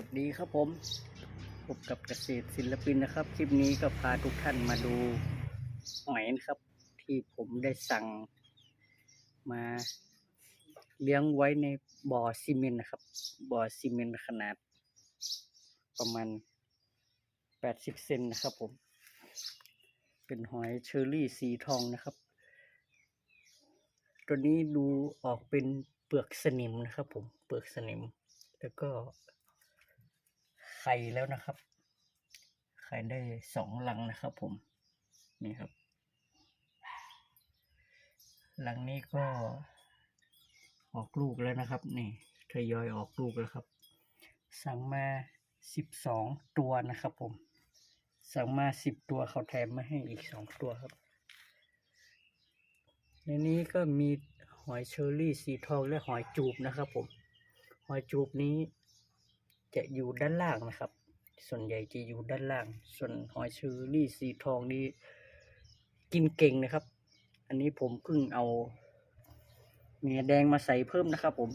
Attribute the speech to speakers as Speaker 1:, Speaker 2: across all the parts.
Speaker 1: วัสดีครับผมพบกับเกษตรศิลปินนะครับ คลิปนี้ก็พาทุกท่านมาดูหอยนะครับ ที่ผมได้สั่งมาเลี้ยงไว้ในบ่อซีเมนต์นะครับ บ่อซีเมนต์ขนาด ประมาณ 80 เซนนะครับผม เป็นหอยเชอรี่สีทองนะครับ ตัวนี้ดูออกเป็นเปลือกสนิมนะครับผม เปลือกสนิม แล้วก็ ข่แล้วนะครับ ไข่ได้สองลังนะครับ ผม นี่ครับลังนี้ก็ออกลูกแล้วนะครับ นี่ทยอยออกลูกแล้วครับ สั่งมาสิบสองตัวนะครับ ผม สั่งมาสิบตัวเขาแถมมาให้อีกสองตัวครับ ในนี้ก็มีหอยเชอรี่สีทองและหอยจูบนะครับ ผม หอยจูบนี้ จะอยู่ด้านล่างนะครับ ส่วนใหญ่จะอยู่ด้านล่าง ส่วนหอยเชอรี่สีทองนี้กินเก่งนะครับ อันนี้ผมเพิ่งเอาเมียแดงมาใส่เพิ่มนะครับ ผม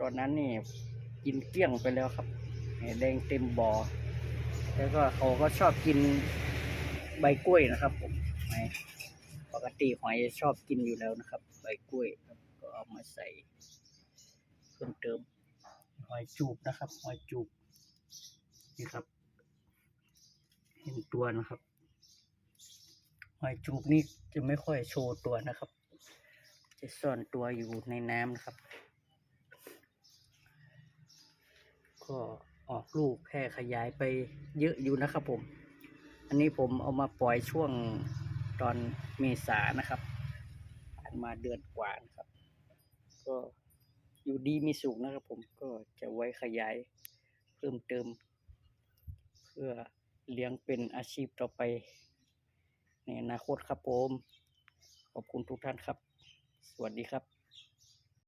Speaker 1: ตอนนั้นนี่กินเกลี้ยงไปแล้วครับเมียแดงเต็มบ่อ แล้วก็เขาก็ชอบกินใบกล้วยนะครับ ผมปกติหอยชอบกินอยู่แล้วนะครับ ใบกล้วยก็เอามาใส่เพิ่มเติม หอยจูบนะครับหอยจูบนี่ครับ เห็นตัวนะครับหอยจูบนี่จะไม่ค่อยโชว์ตัวนะครับ จะซ่อนตัวอยู่ในน้ำนะครับ ก็ออกลูกแพร่ขยายไปเยอะอยู่นะครับผม อันนี้ผมเอามาปล่อยช่วงตอนเมษานะครับผ่านมาเดือนกว่านะครับ ก็ อยู่ดีมีสุขนะครับผมก็จะไว้ขยายเพิ่มเติม เพื่อเลี้ยงเป็นอาชีพต่อไป ในอนาคตครับผม ขอบคุณทุกท่านครับ สวัสดีครับ